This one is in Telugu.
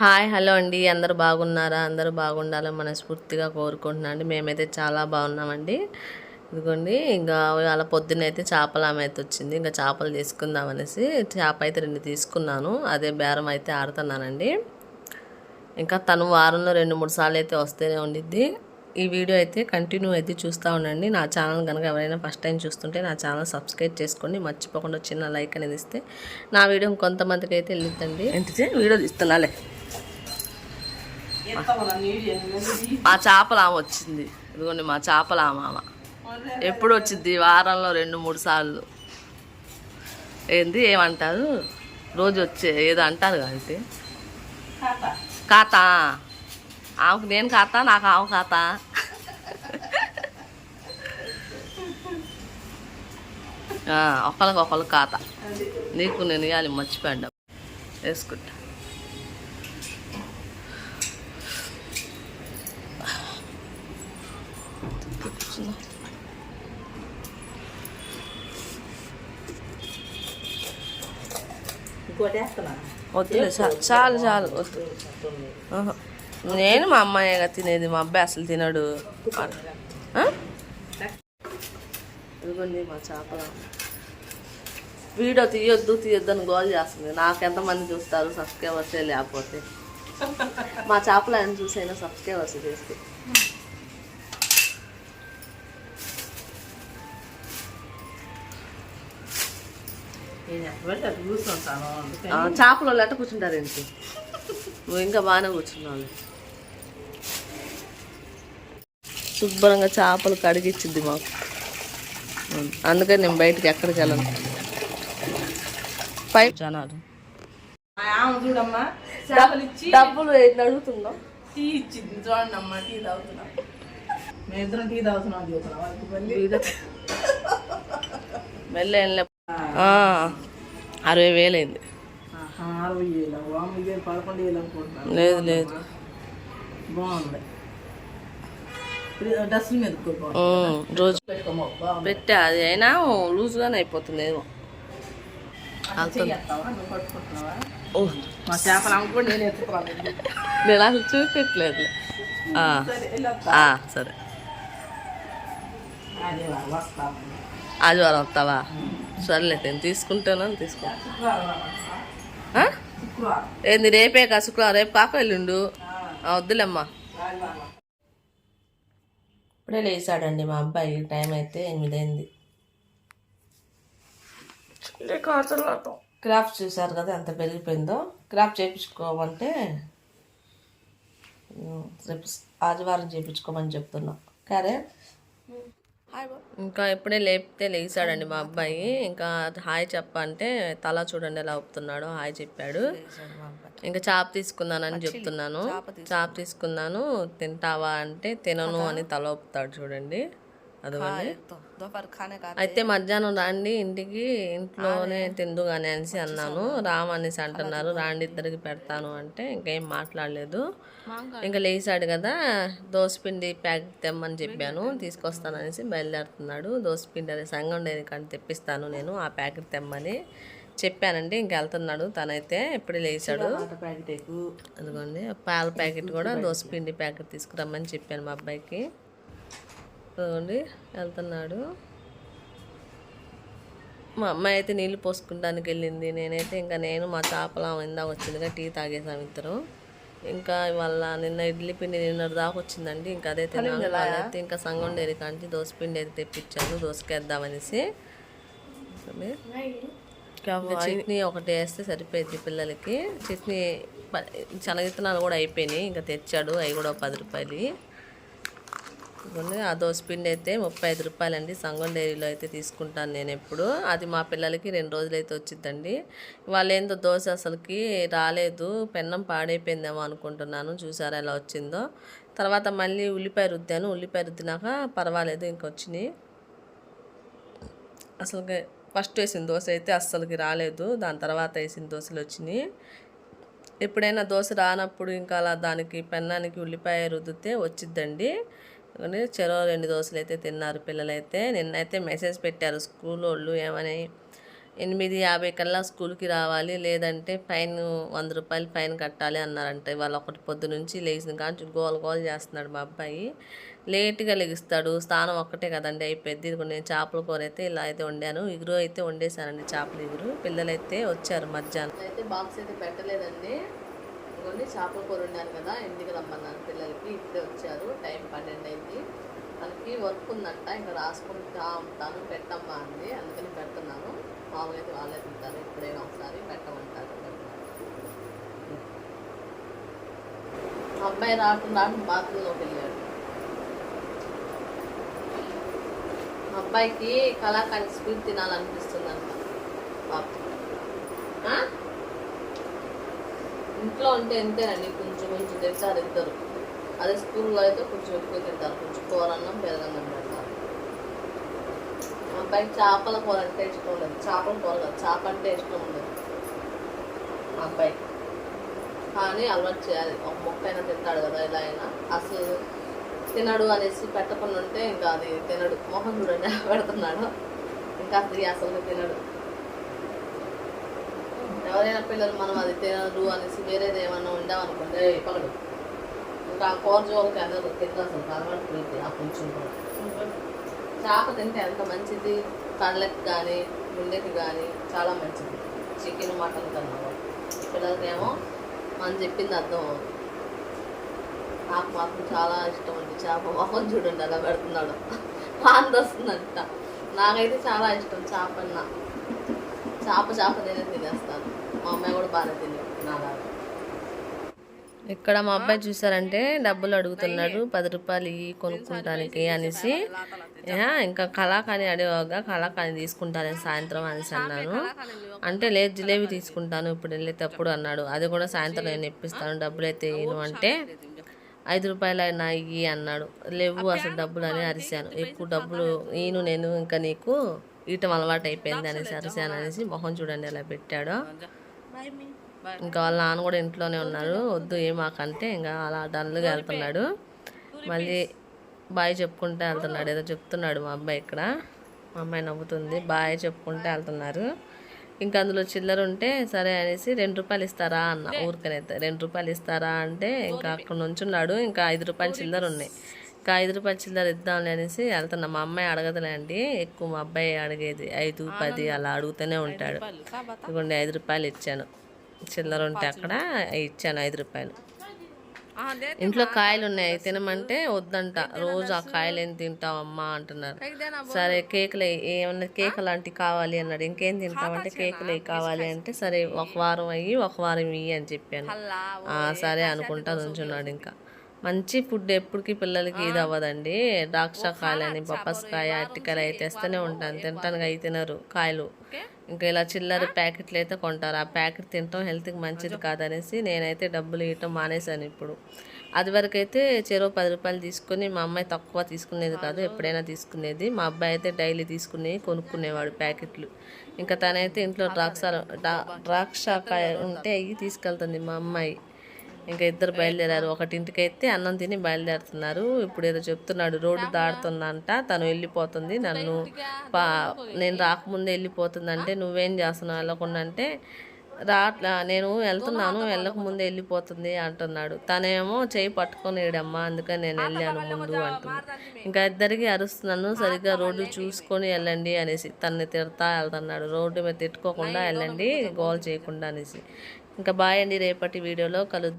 హాయ్ హలో అండి. అందరూ బాగున్నారా? అందరూ బాగుండాలని మనస్ఫూర్తిగా కోరుకుంటున్నాను అండి. మేమైతే చాలా బాగున్నామండి. ఇదిగోండి ఇంకా అలా పొద్దునైతే అయితే చేపల ఆమె అయితే వచ్చింది. ఇంకా చేపలు తీసుకుందాం అనేసి చేప అయితే రెండు తీసుకున్నాను. అదే బేరం అయితే ఆడుతున్నానండి. ఇంకా తను వారంలో రెండు మూడు సార్లు అయితే వస్తూనే ఉండిద్ది. ఈ వీడియో అయితే కంటిన్యూ అయితే చూస్తూ ఉండండి. నా ఛానల్ కనుక ఎవరైనా ఫస్ట్ టైం చూస్తుంటే నా ఛానల్ సబ్స్క్రైబ్ చేసుకోండి. మర్చిపోకుండా చిన్న లైక్ అనేది ఇస్తే నా వీడియో కొంతమందికి అయితే వెళ్ళిద్దండి వీడియో ఇస్తున్నాలే మా చేపలామ వచ్చింది. ఇదిగోండి మా చేపల ఎప్పుడు వచ్చింది? వారంలో రెండు మూడు సార్లు. ఏంది? ఏమంటారు? రోజు వచ్చే ఏదో అంటారు అంటే ఖాతా. ఆమెకు నేను ఖాతా నాకు ఆమె ఖాతా. ఒకరికి ఒకళ్ళకి ఒకళ్ళు ఖాతా. నీకు నేను ఇవ్వాలి మర్చిపోయాడు వేసుకుంటా. వద్దులే చాలు చాలు వద్దు. నేను మా అమ్మాయిగా తినేది మా అబ్బాయి అసలు తినడు? ఇదిగోండి మా చేపల. వీడియో తీయొద్దు తీయొద్దు అని గోల్ చేస్తుంది. నాకు ఎంతమంది చూస్తారు సబ్స్క్రైబర్స్ లేకపోతే. మా చేపలు ఆయన చూసైనా సబ్స్క్రైబర్స్ చేస్తే. చేపలు వాళ్ళు ఎట్ట కూర్చుంటారు ఏంటి? నువ్వు ఇంకా బాగానే కూర్చున్నావు. శుభ్రంగా చేపలు కడిగిచ్చింది మాకు. అందుకని నేను బయటికి ఎక్కడికి వెళ్ళను. పై జనాలు. డబ్బులు అడుగుతుందో? టీ ఇచ్చింది. చూడండి అమ్మా టీ తాగుతున్నాం. మేము ఇద్దరం టీ తాగుతున్నాం చూస్తున్నాం వాళ్ళకి మళ్ళీ మెల్లె అరవై వేలైంది లేదు లేదు. బాగుంది? రోజు పెట్టా. అది అయినా లూజ్గానే అయిపోతుంది ఏమో. నేను అసలు చూపెట్టలేదు. సరే ఆదివారం వస్తావా? సర్లే నేను తీసుకుంటాను తీసుకో శుక్రవారం వస్తా. ఆ? శుక్రవారం. ఏంది రేపే కా? శుక్రవారం రేపు కాక ఎల్లుండు? ఆ, వద్దులేమ్మా. ఇప్పుడే లేచాడండి మా అబ్బాయి టైం అయితే ఎనిమిదైంది. క్రాఫ్ట్ చూసారు కదా ఎంత పెరిగిపోయిందో. క్రాఫ్ట్ చేయించుకోమంటే రేపు ఆదివారం చేయించుకోమని చెప్తున్నా. కరే ఇంకా ఇప్పుడే లేపితే లేచాడండి మా అబ్బాయి. ఇంకా హాయ్ చెప్పంటే తల చూడండి ఎలా ఊపుతున్నాడో హాయ్ చెప్పాడు. ఇంకా చాప తీసుకున్నానని చెప్తున్నాను. చాప తీసుకున్నాను తింటావా అంటే తినను అని తల ఊపుతాడు చూడండి. అయితే మధ్యాహ్నం రాండి ఇంటికి ఇంట్లోనే తిందు కానీ అనేసి అన్నాను. రామ్ అనేసి అంటున్నారు రాండి ఇద్దరికి పెడతాను అంటే ఇంకేం మాట్లాడలేదు. ఇంకా లేచాడు కదా దోసపిండి ప్యాకెట్ తెమ్మని చెప్పాను తీసుకొస్తాను అనేసి బయలుదేరుతున్నాడు. దోసపిండి అదే సంగం డైరీ కానీ తెప్పిస్తాను నేను ఆ ప్యాకెట్ తెమ్మని చెప్పానండి. ఇంక వెళ్తున్నాడు తనైతే ఎప్పుడు లేచాడు. అదిగోండి పాల ప్యాకెట్ కూడా దోసపిండి ప్యాకెట్ తీసుకురమ్మని చెప్పాను మా అబ్బాయికి. అదిగోండి వెళ్తున్నాడు. మా అమ్మాయి అయితే నీళ్ళు పోసుకుంటానికి వెళ్ళింది. నేనైతే ఇంకా నేను మా చేపల ఇందా వచ్చిందిగా టీ తాగేసాం ఇద్దరు. ఇంకా ఇవాళ నిన్న ఇడ్లీ పిండి నిన్న దాకా వచ్చిందండి. ఇంకా అదే అయితే ఇంకా సంగం డైరీ కాంచి దోశ పిండి అయితే తెప్పించాను దోశకేద్దామనేసి ఇంకా చట్నీ ఒకటి వేస్తే సరిపోయింది పిల్లలకి. చట్నీ శనగిత్తనాలు కూడా అయిపోయినాయి. ఇంకా తెచ్చాడు అవి కూడా పది రూపాయలు. ఇదిగోండి ఆ దోశ పిండి అయితే ముప్పై ఐదు రూపాయలండి. సంగం డైరీలో అయితే తీసుకుంటాను నేను ఎప్పుడు. అది మా పిల్లలకి రెండు రోజులు అయితే వచ్చిందండి. వాళ్ళు ఏందో దోశ అసలుకి రాలేదు. పెన్నం పాడైపోయిందేమో అనుకుంటున్నాను. చూసారా ఎలా వచ్చిందో. తర్వాత మళ్ళీ ఉల్లిపాయ రుద్దాను. ఉల్లిపాయ రుద్దినాక పర్వాలేదు ఇంకొచ్చినాయి. అసలుకి ఫస్ట్ వేసిన దోశ అయితే అస్సలకి రాలేదు. దాని తర్వాత వేసిన దోశలు వచ్చినాయి. ఎప్పుడైనా దోశ రానప్పుడు ఇంకా అలా దానికి పెన్నానికి ఉల్లిపాయ రుద్దితే వచ్చిద్దండి. చెరో రెండు దోశలు అయితే తిన్నారు పిల్లలైతే. నిన్నైతే మెసేజ్ పెట్టారు స్కూల్ వాళ్ళు ఏమని ఎనిమిది యాభై కల్లా స్కూల్కి రావాలి లేదంటే ఫైన్ వంద రూపాయలు ఫైన్ కట్టాలి అన్నారంట. ఇవాళ ఒకటి పొద్దు నుంచి లేచిన కానీ గోల గోల చేస్తున్నాడు మా అబ్బాయి. లేట్గా లెగిస్తాడు స్థానం ఒక్కటే కదండి అయిపోయింది ఇదిగో నేను చేపల కూర అయితే ఇలా అయితే వండాను. ఇగురు అయితే వండేశానండి చేపల ఇగురు. పిల్లలైతే వచ్చారు మధ్యాహ్నం. అయితే బాక్స్ అయితే పెట్టలేదండి. ఇదిగోండి చేపల కూర వండాను కదా ఎందుకు రమ్మన్నాను పిల్లలకి? ఇప్పుడే వచ్చారు టైం పన్నెండు అయింది. మనకి వర్క్ ఉందంట ఇంకా రాసుకుంటా ఉంటాను పెట్టమ్మా అంది. అందుకని పెడుతున్నాను. మామూలుగా అయితే వాళ్ళే తింటారు ఎప్పుడైనా ఒకసారి పెట్టమంటారు అబ్బాయి రాకుండా బాత్రూంలోకి వెళ్ళాడు. మా అబ్బాయికి కళాకాండ స్వీట్ తినాలనిపిస్తుందంట. పాపం. ఇంట్లో ఉంటే ఎంతేనండి కొంచెం కొంచెం తింటారు. ఇద్దరు అదే స్కూల్లో అయితే కొంచెం ఎక్కువ తింటారు. కొంచెం కూరన్నం పెరగన్నం పెడతారు అబ్బాయికి చేపల కూర అంటే ఇష్టం ఉండదు. చేపల కూర కాదు. చేప అంటే ఇష్టం ఉండదు. మా అబ్బాయికి కానీ అలవాటు చేయాలి. ఒక మొక్క అయినా తింటాడు కదా ఎలా అయినా. అసలు తినడు అనేసి పెట్టకుండా ఉంటే ఇంకా అది తినడు. మొహం చూడండి పెడుతున్నాడు. ఇంకా అసలు అసలు తినడు. ఎవరైనా పిల్లలు మనం అది తినరు అనేసి వేరేది ఏమన్నా ఉండామనుకుంటే పగడు ఇంకా ఆ కూర జోలికి అందరూ తింటారు అసలు అలవాటు పోయింది ఆ కొంచెం కూడా. చేప తింటే ఎంత మంచిది? కళ్ళకి కానీ గుండెకి కానీ చాలా మంచిది. చికెన్ మటన్ కన్నా పిల్లలకేమో మనం చెప్పింది అర్థం అవుతుంది నాకు మాత్రం చాలా ఇష్టం అండి చేప. మొహం చూడండి అలా పెడుతున్నాడు. వాంతి వస్తుందంట నాకైతే చాలా ఇష్టం చేప అన్న. చేప చేప నేనే తినేస్తాను. మా అమ్మాయి కూడా బాగా తిని నాలాగా ఇక్కడ మా అబ్బాయి చూసారంటే డబ్బులు అడుగుతున్నాడు పది రూపాయలు ఇవి కొనుక్కుంటానికి అనేసి. ఇంకా కళాకాని అడిగా కళాకాని తీసుకుంటాను సాయంత్రం అనేసి అన్నాను. అంటే లేదు జిలేబీ తీసుకుంటాను ఇప్పుడు వెళ్ళేటప్పుడు అన్నాడు. అది కూడా సాయంత్రం నేను ఇప్పిస్తాను డబ్బులు అయితే ఇయ్యను అంటే ఐదు రూపాయలు అయినా ఇవి అన్నాడు. లేవు అసలు డబ్బులు అని అరిశాను. ఎక్కువ డబ్బులు ఈను నేను ఇంకా నీకు ఈటం అలవాటు అయిపోయింది అనేసి అరిశాను అనేసి మొహం చూడండి ఎలా పెట్టాడో. ఇంకా వాళ్ళ నాన్న కూడా ఇంట్లోనే ఉన్నారు. వద్దు ఏమాకంటే ఇంకా అలా డల్గా వెళ్తున్నాడు. మళ్ళీ బాయ్ చెప్పుకుంటే వెళ్తున్నాడు. ఏదో చెప్తున్నాడు మా అబ్బాయి ఇక్కడ. మా అమ్మాయి నవ్వుతుంది. బాయ్ చెప్పుకుంటే వెళ్తున్నారు. ఇంకా అందులో చిల్లర ఉంటే సరే అనేసి రెండు రూపాయలు ఇస్తారా అన్న. ఊరికనైతే రెండు రూపాయలు ఇస్తారా అంటే ఇంకా అక్కడ నుంచున్నాడు. ఇంకా ఐదు రూపాయలు చిల్లర ఉన్నాయి. ఇంకా ఐదు రూపాయలు చిల్లర ఇద్దాంలే అనేసి వెళ్తున్నా. మా అమ్మాయి అడగదులే అండి. ఎక్కువ మా అబ్బాయి అడిగేది ఐదు పది అలా అడుగుతూనే ఉంటాడు. ఇదిగోండి ఐదు రూపాయలు ఇచ్చాను. చిల్లర ఉంటే అక్కడ ఇచ్చాను ఐదు రూపాయలు. ఇంట్లో కాయలు ఉన్నాయి. తినమంటే వద్దంట. రోజు ఆ కాయలు ఏం తింటావు అమ్మా అంటున్నారు సరే కేకులు ఏమన్నా కేక్ లాంటివి కావాలి అన్నాడు. ఇంకేం తింటామంటే కేకులు కావాలి అంటే సరే ఒక వారం అయ్యి ఒక వారం ఇయ్యి అని చెప్పాను. ఆ, సరే అనుకుంటా నుంచున్నాడు ఇంకా. మంచి ఫుడ్ ఎప్పటికీ పిల్లలకి ఇది అవ్వదండి. ద్రాక్ష కాయలని బొప్పస్కాయ అరటికాయలు అయితే తెస్తూనే ఉంటాను. తింటాను అవి తినరు కాయలు. ఇంకా ఇలా చిల్లర ప్యాకెట్లు అయితే కొంటారు. ఆ ప్యాకెట్ తినటం హెల్త్కి మంచిది కాదనేసి నేనైతే డబ్బులు ఇవ్వటం మానేశాను ఇప్పుడు. అది వరకు అయితే చెరువు పది రూపాయలు తీసుకుని మా అమ్మాయి తక్కువ తీసుకునేది కాదు ఎప్పుడైనా తీసుకునేది. మా అబ్బాయి అయితే డైలీ తీసుకుని కొనుక్కునేవాడు ప్యాకెట్లు. ఇంకా తనైతే ఇంట్లో ద్రాక్ష ద్రాక్షకాయ ఉంటే అవి తీసుకెళ్తుంది మా అమ్మాయి. ఇంకా ఇద్దరు బయలుదేరారు. ఒకటింటికి అయితే అన్నం తిని బయలుదేరుతున్నారు. ఇప్పుడు ఏదో చెప్తున్నాడు రోడ్డు దాడుతుందంట తను వెళ్ళిపోతుంది. నన్ను పా నేను రాకముందే వెళ్ళిపోతుందంటే నువ్వేం చేస్తున్నావు? వెళ్ళకుండా అంటే రా నేను వెళ్తున్నాను వెళ్ళకముందే వెళ్ళిపోతుంది అంటున్నాడు. తనేమో చేయి పట్టుకొనిడమ్మా అందుకని నేను వెళ్ళాను ముందు అంటుంది. ఇంకా ఇద్దరికి అరుస్తున్నాను సరిగ్గా రోడ్డు చూసుకొని వెళ్ళండి అనేసి. తనని తిడతా వెళ్తున్నాడు. రోడ్డు మీద తిట్టుకోకుండా వెళ్ళండి గోల్ చేయకుండా అనేసి. ఇంకా బాయ్ అండి రేపటి వీడియోలో కలుద్దాం.